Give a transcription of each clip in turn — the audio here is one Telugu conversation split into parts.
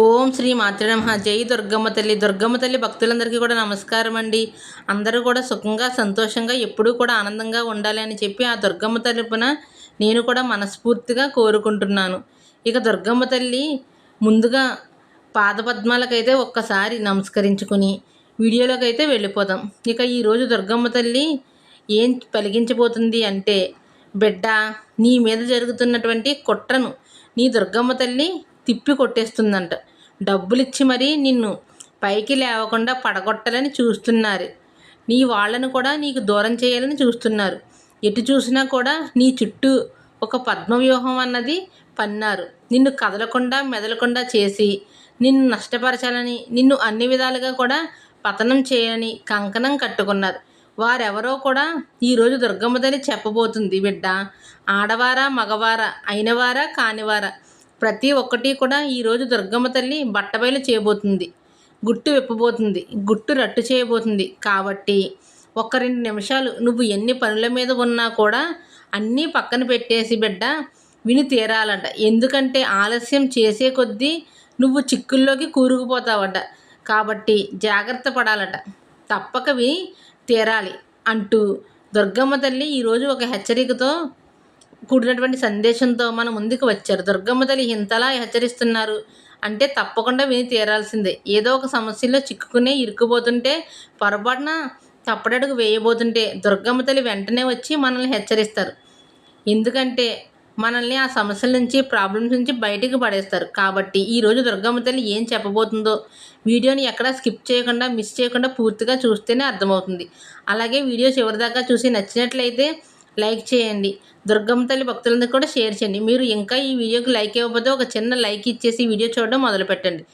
ఓం శ్రీ మాతృనమ జై దుర్గమ్మ తల్లి. దుర్గమ్మ తల్లి భక్తులందరికీ కూడా నమస్కారం అండి. అందరూ కూడా సుఖంగా సంతోషంగా ఎప్పుడూ కూడా ఆనందంగా ఉండాలి అని చెప్పి ఆ దుర్గమ్మ తరపున నేను కూడా మనస్ఫూర్తిగా కోరుకుంటున్నాను. ఇక దుర్గమ్మ తల్లి ముందుగా పాదపద్మాలకైతే ఒక్కసారి నమస్కరించుకుని వీడియోలోకి అయితే వెళ్ళిపోదాం. ఇక ఈరోజు దుర్గమ్మ తల్లి ఏం పలిగించబోతుంది అంటే బిడ్డ నీ మీద జరుగుతున్నటువంటి కుట్రను నీ దుర్గమ్మ తల్లి తిప్పి కొట్టేస్తుందంట. డబ్బులు ఇచ్చి మరీ నిన్ను పైకి లేవకుండా పడగొట్టాలని చూస్తున్నారు. నీ వాళ్ళను కూడా నీకు దూరం చేయాలని చూస్తున్నారు. ఎటు చూసినా కూడా నీ చుట్టూ ఒక పద్మవ్యూహం అన్నది పన్నారు. నిన్ను కదలకుండా మెదలకుండా చేసి నిన్ను నష్టపరచాలని నిన్ను అన్ని విధాలుగా కూడా పతనం చేయని కంకణం కట్టుకున్నారు. వారెవరో కూడా ఈరోజు దుర్గమ్మదని చెప్పబోతుంది బిడ్డ ఆడవారా మగవారా అయినవారా కానివారా ప్రతి ఒక్కటి కూడా ఈరోజు దుర్గమ్మ తల్లి బట్టబయలు చేయబోతుంది. గుట్టు విప్పబోతుంది. గుట్టు రట్టు చేయబోతుంది. కాబట్టి ఒక రెండు నిమిషాలు నువ్వు ఎన్ని పనుల మీద ఉన్నా కూడా అన్నీ పక్కన పెట్టేసి బిడ్డ విని తీరాలంట. ఎందుకంటే ఆలస్యం చేసే కొద్దీ నువ్వు చిక్కుల్లోకి కూరుకుపోతావట. కాబట్టి జాగ్రత్త పడాలట. తప్పక విని తీరాలి అంటూ దుర్గమ్మ తల్లి ఈరోజు ఒక హెచ్చరికతో కూడినటువంటి సందేశంతో మన ముందుకు వచ్చారు. దుర్గమ్మ తల్లి ఇంతలా హెచ్చరిస్తున్నారు అంటే తప్పకుండా విని తీరాల్సిందే. ఏదో ఒక సమస్యలో చిక్కుకునే ఇరుక్కుపోతుంటే పొరపాటున తప్పడడుగు వేయబోతుంటే దుర్గమ్మ తల్లి వెంటనే వచ్చి మనల్ని హెచ్చరిస్తారు. ఎందుకంటే మనల్ని ఆ సమస్యల నుంచి ప్రాబ్లమ్స్ నుంచి బయటికి పడేస్తారు. కాబట్టి ఈరోజు దుర్గమ్మ తల్లి ఏం చెప్పబోతుందో వీడియోని ఎక్కడా స్కిప్ చేయకుండా మిస్ చేయకుండా పూర్తిగా చూస్తేనే అర్థమవుతుంది. అలాగే వీడియో చివరిదాకా చూసి నచ్చినట్లయితే లైక్ చేయండి. దుర్గమ్మ తల్లి భక్తులందరూ కూడా షేర్ చేయండి. మీరు ఇంకా ఈ వీడియోకి లైక్ ఇవ్వకపోతే ఒక చిన్న లైక్ ఇచ్చేసి వీడియో చూడడం మొదలుపెట్టండి.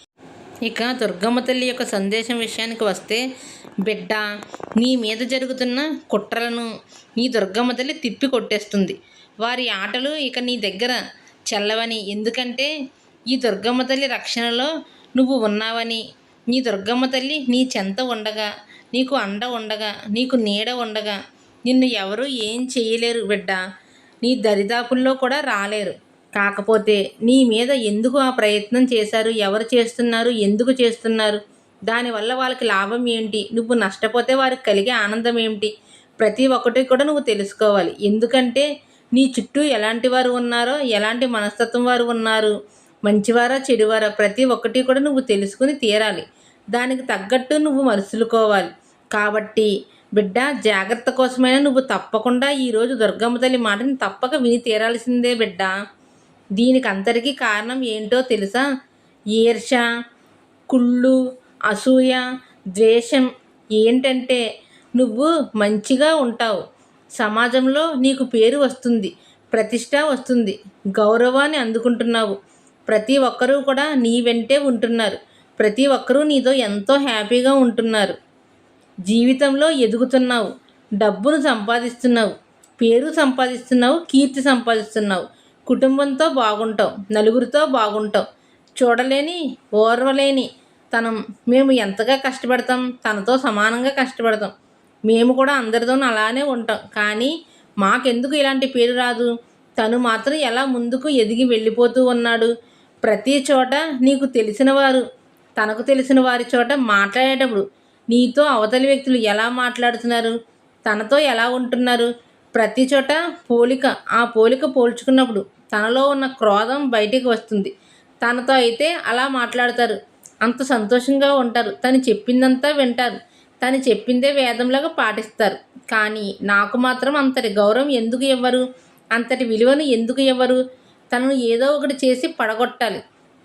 ఇక దుర్గమ్మ తల్లి యొక్క సందేశం విషయానికి వస్తే బిడ్డ నీ మీద జరుగుతున్న కుట్రలను నీ దుర్గమ్మ తల్లి తిప్పి కొట్టేస్తుంది. వారి ఆటలు ఇక నీ దగ్గర చెల్లవని. ఎందుకంటే ఈ దుర్గమ్మ తల్లి రక్షణలో నువ్వు ఉన్నావని. నీ దుర్గమ్మ తల్లి నీ చెంత ఉండగా నీకు అండ ఉండగా నీకు నీడ ఉండగా నిన్ను ఎవరు ఏం చేయలేరు బిడ్డ. నీ దరిదాపుల్లో కూడా రాలేరు. కాకపోతే నీ మీద ఎందుకు ఆ ప్రయత్నం చేశారు? ఎవరు చేస్తున్నారు? ఎందుకు చేస్తున్నారు? దానివల్ల వాళ్ళకి లాభం ఏంటి? నువ్వు నష్టపోతే వారికి కలిగే ఆనందం ఏమిటి? ప్రతి ఒక్కటి కూడా నువ్వు తెలుసుకోవాలి. ఎందుకంటే నీ చుట్టూ ఎలాంటి వారు ఉన్నారో ఎలాంటి మనస్తత్వం వారు ఉన్నారు మంచివారా చెడువారా ప్రతి ఒక్కటి కూడా నువ్వు తెలుసుకుని తీరాలి. దానికి తగ్గట్టు నువ్వు మరుసులుకోవాలి కాబట్టి బిడ్డ జాగ్రత్త కోసమైనా నువ్వు తప్పకుండా ఈరోజు దుర్గమ్మ తల్లి మాటని తప్పక విని తీరాల్సిందే బిడ్డ. దీనికి అందరికీ కారణం ఏంటో తెలుసా? ఈర్ష కుళ్ళు అసూయ ద్వేషం ఏంటంటే నువ్వు మంచిగా ఉంటావు. సమాజంలో నీకు పేరు వస్తుంది ప్రతిష్ట వస్తుంది గౌరవాన్ని అందుకుంటున్నావు. ప్రతి ఒక్కరూ కూడా నీ వెంటే ఉంటున్నారు. ప్రతి ఒక్కరూ నీతో ఎంతో హ్యాపీగా ఉంటున్నారు. జీవితంలో ఎదుగుతున్నావు. డబ్బును సంపాదిస్తున్నావు. పేరు సంపాదిస్తున్నావు. కీర్తి సంపాదిస్తున్నావు. కుటుంబంతో బాగుంటావు. నలుగురితో బాగుంటావు. చూడలేని ఓర్వలేని తనం. మేము ఎంతగా కష్టపడతాం? తనతో సమానంగా కష్టపడతాం. మేము కూడా అందరితో అలానే ఉంటాం. కానీ మాకెందుకు ఇలాంటి పేరు రాదు? తను మాత్రం ఎలా ముందుకు ఎదిగి వెళ్ళిపోతూ ఉన్నాడు? ప్రతి చోట నీకు తెలిసిన వారు తనకు తెలిసిన వారి చోట మాట్లాడేటప్పుడు నీతో అవతలి వ్యక్తులు ఎలా మాట్లాడుతున్నారు? తనతో ఎలా ఉంటున్నారు? ప్రతి చోట పోలిక ఆ పోలిక పోల్చుకున్నప్పుడు తనలో ఉన్న క్రోధం బయటికి వస్తుంది. తనతో అయితే అలా మాట్లాడతారు. అంత సంతోషంగా ఉంటారు. తను చెప్పిందంతా వింటారు. తను చెప్పిందే వేదంలాగా పాటిస్తారు. కానీ నాకు మాత్రం అంతటి గౌరవం ఎందుకు ఇవ్వరు? అంతటి విలువను ఎందుకు ఇవ్వరు? తనను ఏదో ఒకటి చేసి పడగొట్టాలి.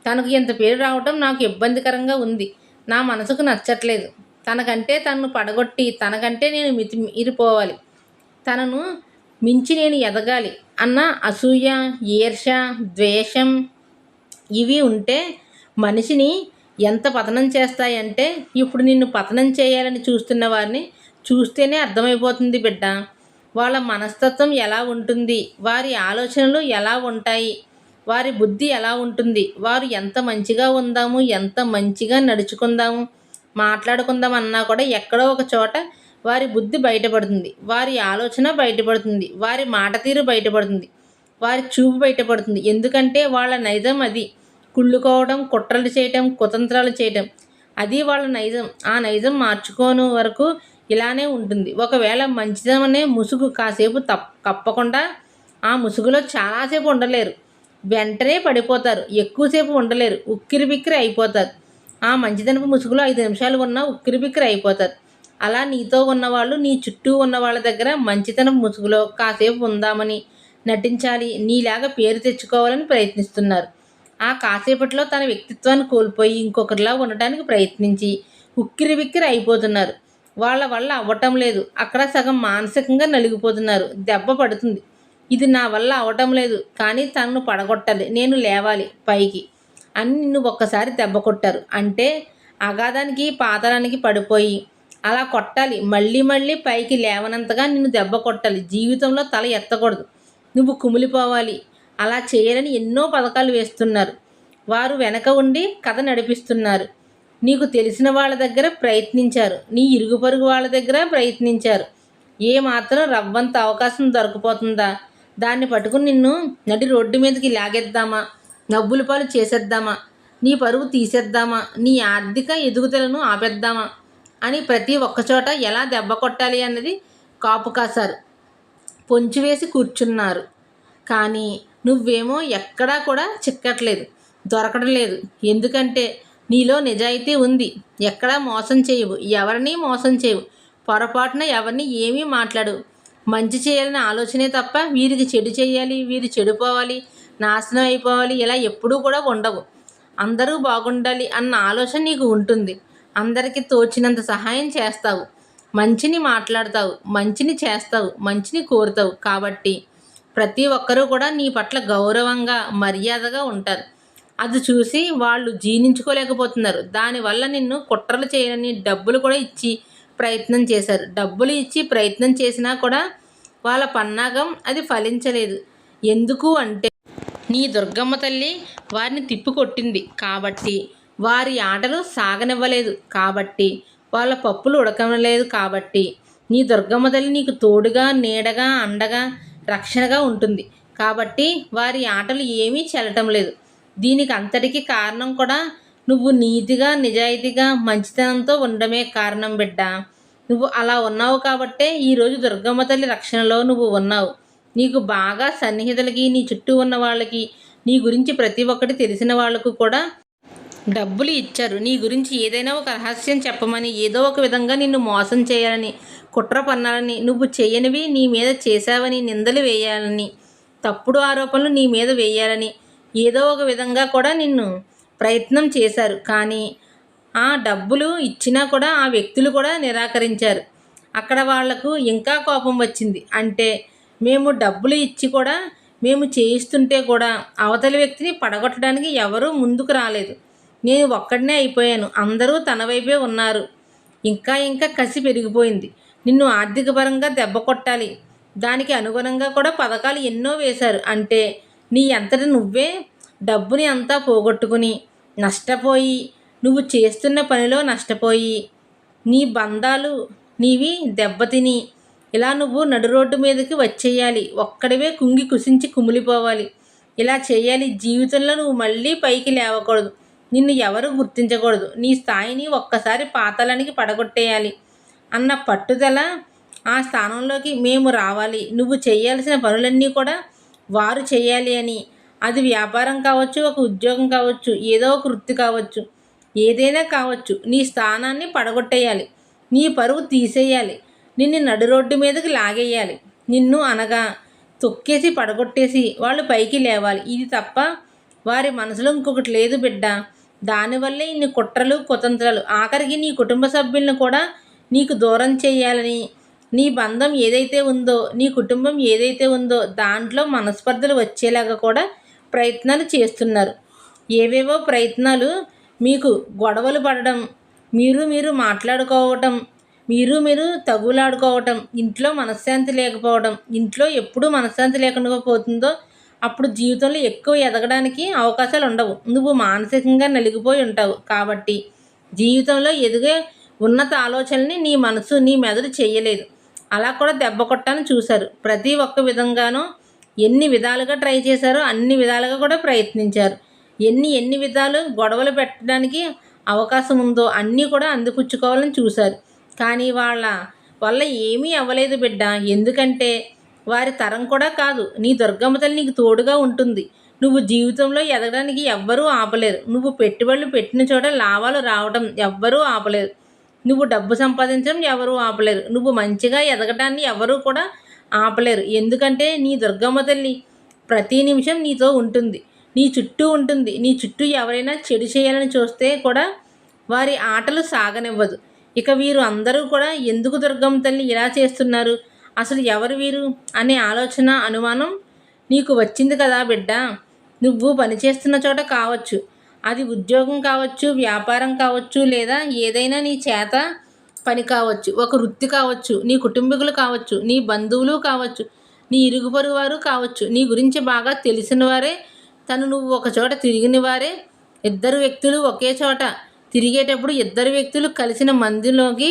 తనకు ఇంత పేరు రావటం నాకు ఇబ్బందికరంగా ఉంది. నా మనసుకు నచ్చట్లేదు. తనకంటే తనను పడగొట్టి తనకంటే నేను మితి మీరిపోవాలి. తనను మించి నేను ఎదగాలి అన్న అసూయ ఈర్ష ద్వేషం ఇవి ఉంటే మనిషిని ఎంత పతనం చేస్తాయంటే ఇప్పుడు నిన్ను పతనం చేయాలని చూస్తున్న వారిని చూస్తేనే అర్థమైపోతుంది బిడ్డ. వాళ్ళ మనస్తత్వం ఎలా ఉంటుంది? వారి ఆలోచనలు ఎలా ఉంటాయి? వారి బుద్ధి ఎలా ఉంటుంది? వారు ఎంత మంచిగా ఉందాము? ఎంత మంచిగా నడుచుకుందాము? మాట్లాడుకుందాం అన్నా కూడా ఎక్కడో ఒక చోట వారి బుద్ధి బయటపడుతుంది వారి ఆలోచన బయటపడుతుంది వారి మాట తీరు బయటపడుతుంది వారి చూపు బయటపడుతుంది. ఎందుకంటే వాళ్ళ నైజం అది. కుళ్ళుకోవడం కుట్రలు చేయటం కుతంత్రాలు చేయటం అది వాళ్ళ నైజం. ఆ నైజం మార్చుకోని వరకు ఇలానే ఉంటుంది. ఒకవేళ మంచిదమనే ముసుగు కాసేపు తప్ కప్పకుండా ఆ ముసుగులో చాలాసేపు ఉండలేరు. వెంటనే పడిపోతారు. ఎక్కువసేపు ఉండలేరు. ఉక్కిరి బిక్కిరి అయిపోతారు. ఆ మంచిదనపు ముసుగులో ఐదు నిమిషాలు ఉన్నా ఉక్కిరి బిక్కిరి అయిపోతారు. అలా నీతో ఉన్నవాళ్ళు నీ చుట్టూ ఉన్న వాళ్ళ దగ్గర మంచితనం ముసుగులో కాసేపు ఉందామని నటించాలి నీలాగా పేరు తెచ్చుకోవాలని ప్రయత్నిస్తున్నారు. ఆ కాసేపట్లో తన వ్యక్తిత్వాన్ని కోల్పోయి ఇంకొకరిలా ఉండటానికి ప్రయత్నించి ఉక్కిరి బిక్కిరి అయిపోతున్నారు. వాళ్ళ వల్ల అవ్వటం లేదు. అక్కడ సగం మానసికంగా నలిగిపోతున్నారు. దెబ్బ పడుతుంది. ఇది నా వల్ల అవటం లేదు. కానీ తనను పడగొట్టాలి. నేను లేవాలి పైకి. అని నిన్ను ఒక్కసారి దెబ్బ కొట్టారు. అంటే అగాధానికి పాతాళానికి పడిపోయి అలా కొట్టాలి. మళ్ళీ మళ్ళీ పైకి లేవనంతగా నిన్ను దెబ్బ కొట్టాలి. జీవితంలో తల ఎత్తకూడదు. నువ్వు కుమిలిపోవాలి. అలా చేయాలని ఎన్నో పథకాలు వేస్తున్నారు. వారు వెనక ఉండి కథ నడిపిస్తున్నారు. నీకు తెలిసిన వాళ్ళ దగ్గర ప్రయత్నించారు. నీ ఇరుగు పొరుగు వాళ్ళ దగ్గర ప్రయత్నించారు. ఏ మాత్రం రవ్వంత అవకాశం దొరకపోతుందా? దాన్ని పట్టుకుని నిన్ను నడి రోడ్డు మీదకి లాగేద్దామా? డబ్బుల పాలు చేసేద్దామా? నీ పరువు తీసేద్దామా? నీ ఆర్థిక ఎదుగుదలను ఆపేద్దామా? అని ప్రతి ఒక్కచోట ఎలా దెబ్బ కొట్టాలి అన్నది కాపు కాశారు పొంచి వేసి కూర్చున్నారు. కానీ నువ్వేమో ఎక్కడా కూడా చిక్కట్లేదు దొరకడం లేదు. ఎందుకంటే నీలో నిజాయితీ ఉంది. ఎక్కడా మోసం చేయవు ఎవరిని మోసం చేయవు. పొరపాటున ఎవరిని ఏమీ మాట్లాడు మంచి చేయాలని ఆలోచనే తప్ప వీరికి చెడు చేయాలి వీరు చెడిపోవాలి నాశనం అయిపోవాలి. ఇలా ఎప్పుడూ కూడా ఉండవు. అందరూ బాగుండాలి అన్న ఆలోచన నీకు ఉంటుంది. అందరికీ తోచినంత సహాయం చేస్తావు. మంచిని మాట్లాడతావు. మంచిని చేస్తావు. మంచిని కోరుతావు. కాబట్టి ప్రతి ఒక్కరూ కూడా నీ పట్ల గౌరవంగా మర్యాదగా ఉంటారు. అది చూసి వాళ్ళు జీర్ణించుకోలేకపోతున్నారు. దానివల్ల నిన్ను కుట్రలు చేయని డబ్బులు కూడా ఇచ్చి ప్రయత్నం చేశారు. డబ్బులు ఇచ్చి ప్రయత్నం చేసినా కూడా వాళ్ళ పన్నాగం అది ఫలించలేదు. ఎందుకు అంటే నీ దుర్గమ్మ తల్లి వారిని తిప్పికొట్టింది కాబట్టి వారి ఆటలు సాగనివ్వలేదు కాబట్టి వాళ్ళ పప్పులు ఉడకనలేదు కాబట్టి నీ దుర్గమ్మ తల్లి నీకు తోడుగా నీడగా అండగా రక్షణగా ఉంటుంది కాబట్టి వారి ఆటలు ఏమీ చెల్లటం లేదు. దీనికి అంతటికీ కారణం కూడా నువ్వు నీతిగా నిజాయితీగా మంచితనంతో ఉండడమే కారణం బిడ్డ. నువ్వు అలా ఉన్నావు కాబట్టే ఈరోజు దుర్గమ్మ తల్లి రక్షణలో నువ్వు ఉన్నావు. నీకు బాగా సన్నిహితులకి నీ చుట్టూ ఉన్న వాళ్ళకి నీ గురించి ప్రతి ఒక్కటి తెలిసిన వాళ్ళకు కూడా డబ్బులు ఇచ్చారు. నీ గురించి ఏదైనా ఒక రహస్యం చెప్పమని ఏదో ఒక విధంగా నిన్ను మోసం చేయాలని కుట్ర పన్నాలని నువ్వు చేయనివి నీ మీద చేశావని నిందలు వేయాలని తప్పుడు ఆరోపణలు నీ మీద వేయాలని ఏదో ఒక విధంగా కూడా నిన్ను ప్రయత్నం చేశారు. కానీ ఆ డబ్బులు ఇచ్చినా కూడా ఆ వ్యక్తులు కూడా నిరాకరించారు. అక్కడ వాళ్ళకు ఇంకా కోపం వచ్చింది. అంటే మేము డబ్బులు ఇచ్చి కూడా మేము చేయిస్తుంటే కూడా అవతలి వ్యక్తిని పడగొట్టడానికి ఎవరూ ముందుకు రాలేదు. నేను ఒక్కడనే అయిపోయాను. అందరూ తన వైపే ఉన్నారు. ఇంకా ఇంకా కసి పెరిగిపోయింది. నిన్ను ఆర్థికపరంగా దెబ్బ కొట్టాలి. దానికి అనుగుణంగా కూడా పథకాలు ఎన్నో వేశారు. అంటే నీ అంతటి నువ్వే డబ్బుని అంతా పోగొట్టుకుని నష్టపోయి నువ్వు చేస్తున్న పనిలో నష్టపోయి నీ బంధాలు నీవి దెబ్బతిని ఇలా నువ్వు నడు రోడ్డు మీదకి వచ్చేయాలి. ఒక్కడివే కుంగి కుసించి కుమిలిపోవాలి. ఇలా చేయాలి. జీవితంలో నువ్వు మళ్ళీ పైకి లేవకూడదు. నిన్ను ఎవరు గుర్తించకూడదు. నీ స్థాయిని ఒక్కసారి పాతలానికి పడగొట్టేయాలి అన్న పట్టుదల ఆ స్థానంలోకి మేము రావాలి. నువ్వు చేయాల్సిన పనులన్నీ కూడా వారు చేయాలి అని. అది వ్యాపారం కావచ్చు ఒక ఉద్యోగం కావచ్చు ఏదో ఒక వృత్తి కావచ్చు ఏదైనా కావచ్చు. నీ స్థానాన్ని పడగొట్టేయాలి. నీ పరువు తీసేయాలి. నిన్ను నడు రోడ్డు మీదకి లాగేయాలి. నిన్ను అనగా తొక్కేసి పడగొట్టేసి వాళ్ళు పైకి లేవాలి. ఇది తప్ప వారి మనసులో ఇంకొకటి లేదు బిడ్డ. దానివల్లే ఇన్ని కుట్రలు కుతంత్రాలు. ఆఖరికి నీ కుటుంబ సభ్యులను కూడా నీకు దూరం చేయాలని. నీ బంధం ఏదైతే ఉందో నీ కుటుంబం ఏదైతే ఉందో దాంట్లో మనస్పర్ధలు వచ్చేలాగా కూడా ప్రయత్నాలు చేస్తున్నారు. ఏవేవో ప్రయత్నాలు మీకు గొడవలు పడడం మీరు మీరు మాట్లాడుకోవటం మీరు మీరు తగులాడుకోవటం ఇంట్లో మనశ్శాంతి లేకపోవడం ఇంట్లో ఎప్పుడు మనశ్శాంతి లేకుండా పోతుందో అప్పుడు జీవితంలో ఎక్కువ ఎదగడానికి అవకాశాలు ఉండవు. నువ్వు మానసికంగా నలిగిపోయి ఉంటావు కాబట్టి జీవితంలో ఎదిగే ఉన్నత ఆలోచనని నీ మనసు నీ మెదడు చేయలేదు. అలా కూడా దెబ్బ కొట్టాలని చూశారు. ప్రతి ఒక్క విధంగానూ ఎన్ని విధాలుగా ట్రై చేశారో అన్ని విధాలుగా కూడా ప్రయత్నించారు. ఎన్ని ఎన్ని విధాలు గొడవలు పెట్టడానికి అవకాశం ఉందో అన్నీ కూడా అందిపుచ్చుకోవాలని చూశారు. కానీ వాళ్ళ వల్ల ఏమీ అవ్వలేదు బిడ్డ. ఎందుకంటే వారి తరం కూడా కాదు. నీ దుర్గమ్మ తల్లి నీకు తోడుగా ఉంటుంది. నువ్వు జీవితంలో ఎదగడానికి ఎవ్వరూ ఆపలేరు. నువ్వు పెట్టుబడులు పెట్టిన చోట లాభాలు రావడం ఎవ్వరూ ఆపలేరు. నువ్వు డబ్బు సంపాదించడం ఎవరూ ఆపలేరు. నువ్వు మంచిగా ఎదగడాన్ని ఎవరూ కూడా ఆపలేరు. ఎందుకంటే నీ దుర్గమ్మ తల్లి ప్రతి నిమిషం నీతో ఉంటుంది. నీ చుట్టూ ఉంటుంది. నీ చుట్టూ ఎవరైనా చెడు చేయాలని చూస్తే కూడా వారి ఆటలు సాగనివ్వదు. ఇక వీరు అందరూ కూడా ఎందుకు దుర్గమ్మ తల్లి ఇలా చేస్తున్నారు? అసలు ఎవరు వీరు? అనే ఆలోచన అనుమానం నీకు వచ్చింది కదా బిడ్డ? నువ్వు పనిచేస్తున్న చోట కావచ్చు. అది ఉద్యోగం కావచ్చు వ్యాపారం కావచ్చు లేదా ఏదైనా నీ చేత పని కావచ్చు ఒక వృత్తి కావచ్చు నీ కుటుంబీకులు కావచ్చు నీ బంధువులు కావచ్చు నీ ఇరుగు పొరుగు వారు కావచ్చు. నీ గురించి బాగా తెలిసిన వారే తను నువ్వు ఒక చోట తిరిగిన వారే ఇద్దరు వ్యక్తులు ఒకే చోట తిరిగేటప్పుడు ఇద్దరు వ్యక్తులు కలిసిన మందిలోకి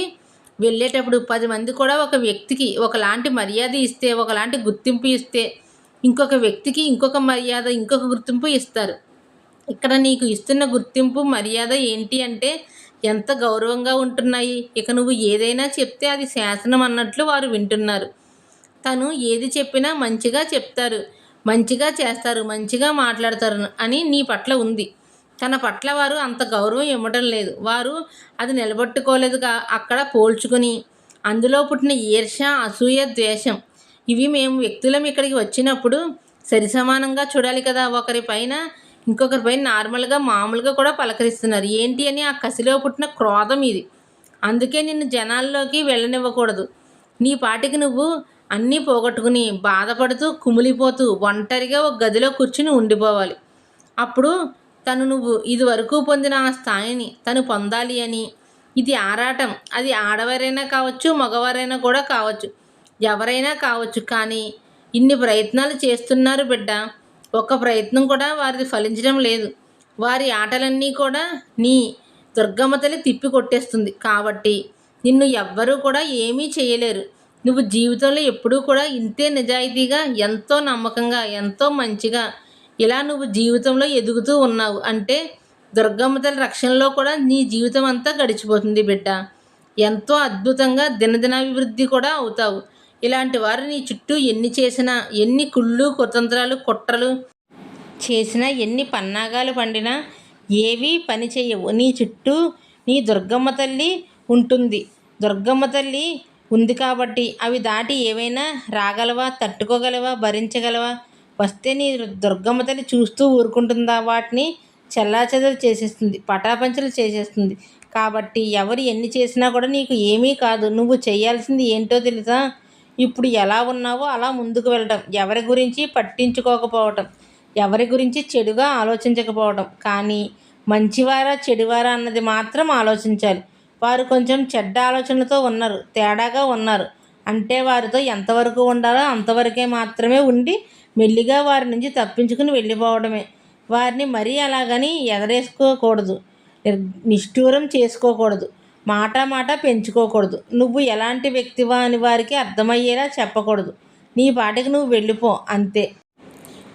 వెళ్ళేటప్పుడు పది మంది కూడా ఒక వ్యక్తికి ఒకలాంటి మర్యాద ఇస్తే ఒకలాంటి గుర్తింపు ఇస్తే ఇంకొక వ్యక్తికి ఇంకొక మర్యాద ఇంకొక గుర్తింపు ఇస్తారు. ఇక్కడ నీకు ఇస్తున్న గుర్తింపు మర్యాద ఏంటి అంటే ఎంత గౌరవంగా ఉంటున్నాయి? ఇక నువ్వు ఏదైనా చెప్తే అది శాసనం అన్నట్లు వారు వింటున్నారు. తను ఏది చెప్పినా మంచిగా చెప్తారు. మంచిగా చేస్తారు మంచిగా మాట్లాడతారు అని నీ పట్ల ఉంది. తన పట్ల వారు అంత గౌరవం ఇవ్వడం లేదు. వారు అది నిలబట్టుకోలేదుగా అక్కడ పోల్చుకొని. అందులో పుట్టిన ఈర్ష అసూయ ద్వేషం ఇవి మేము వ్యక్తులం ఇక్కడికి వచ్చినప్పుడు సరి సమానంగా చూడాలి కదా. ఒకరి పైన ఇంకొకరి పైన నార్మల్గా మామూలుగా కూడా పలకరిస్తున్నారు. ఏంటి అని ఆ కసిలో పుట్టిన క్రోధం ఇది. అందుకే నిన్ను జనాల్లోకి వెళ్ళనివ్వకూడదు. నీ పాటికి నువ్వు అన్నీ పోగొట్టుకుని బాధపడుతూ కుమిలిపోతూ ఒంటరిగా ఒక గదిలో కూర్చుని ఉండిపోవాలి. అప్పుడు తను నువ్వు ఇదివరకు పొందిన ఆ స్థాయిని తను పొందాలి అని. ఇది ఆరాటం. అది ఆడవారైనా కావచ్చు మగవారైనా కూడా కావచ్చు. ఎవరైనా కావచ్చు కానీ ఇన్ని ప్రయత్నాలు చేస్తున్నారు బిడ్డ. ఒక్క ప్రయత్నం కూడా వారిది ఫలించడం లేదు. వారి ఆటలన్నీ కూడా నీ దుర్గమ్మ తల్లి తిప్పి కొట్టేస్తుంది. కాబట్టి నిన్ను ఎవ్వరూ కూడా ఏమీ చేయలేరు. నువ్వు జీవితంలో ఎప్పుడూ కూడా ఇంతే నిజాయితీగా ఎంతో నమ్మకంగా ఎంతో మంచిగా ఇలా నువ్వు జీవితంలో ఎదుగుతూ ఉన్నావు అంటే దుర్గమ్మ తల్లి రక్షణలో కూడా నీ జీవితం అంతా గడిచిపోతుంది బిడ్డ. ఎంతో అద్భుతంగా దినదినాభివృద్ధి కూడా అవుతావు. ఇలాంటి వారు నీ చుట్టూ ఎన్ని చేసినా ఎన్ని కుళ్ళు కుతంత్రాలు కుట్రలు చేసినా ఎన్ని పన్నాగాలు పండినా ఏవీ పని చేయవు. నీ చుట్టూ నీ దుర్గమ్మ తల్లి ఉంటుంది. దుర్గమ్మ తల్లి ఉంది కాబట్టి అవి దాటి ఏవైనా రాగలవా తట్టుకోగలవా భరించగలవా? వస్తే నీ దుర్గమ్మ తల్లి చూస్తూ ఊరుకుంటుందా? వాటిని చెల్లాచెదరు చేసేస్తుంది పటాపంచలు చేసేస్తుంది. కాబట్టి ఎవరు ఎన్ని చేసినా కూడా నీకు ఏమీ కాదు. నువ్వు చేయాల్సింది ఏంటో తెలుసా? ఇప్పుడు ఎలా ఉన్నావో అలా ముందుకు వెళ్ళడం ఎవరి గురించి పట్టించుకోకపోవటం. ఎవరి గురించి చెడుగా ఆలోచించకపోవడం కానీ మంచివారా చెడువారా అన్నది మాత్రం ఆలోచించాలి. వారు కొంచెం చెడ్డ ఆలోచనలతో ఉన్నారు తేడాగా ఉన్నారు. అంటే వారితో ఎంతవరకు ఉండాలో అంతవరకే మాత్రమే ఉండి మెల్లిగా వారి నుంచి తప్పించుకుని వెళ్ళిపోవడమే. వారిని మరీ అలాగని ఎదరేసుకోకూడదు నిష్ఠూరం చేసుకోకూడదు. మాట మాట పెంచుకోకూడదు. నువ్వు ఎలాంటి వ్యక్తివా అని వారికి అర్థమయ్యేలా చెప్పకూడదు. నీ పాటికి నువ్వు వెళ్ళిపో అంతే.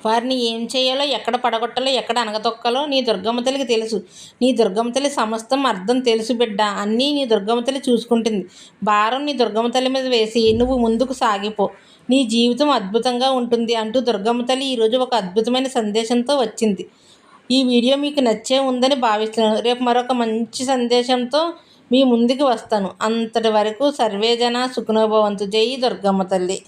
వారిని ఏం చేయాలో ఎక్కడ పడగొట్టాలో ఎక్కడ అనగతొక్కాలో నీ దుర్గమ్మ తల్లికి తెలుసు. నీ దుర్గమ్మ తల్లి సమస్తం అర్థం తెలుసు బిడ్డ అన్నీ నీ దుర్గమ్మ తల్లి చూసుకుంటుంది. భారం నీ దుర్గమ్మ తల్లి మీద వేసి నువ్వు ముందుకు సాగిపో. నీ జీవితం అద్భుతంగా ఉంటుంది అంటూ దుర్గమ్మ తల్లి ఈరోజు ఒక అద్భుతమైన సందేశంతో వచ్చింది. ఈ వీడియో మీకు నచ్చే ఉందని భావిస్తున్నాను. రేపు మరొక మంచి సందేశంతో మీ ముందుకు వస్తాను. అంతటి వరకు సర్వేజన సుఖనోభవంతు జై దుర్గమ్మ తల్లి.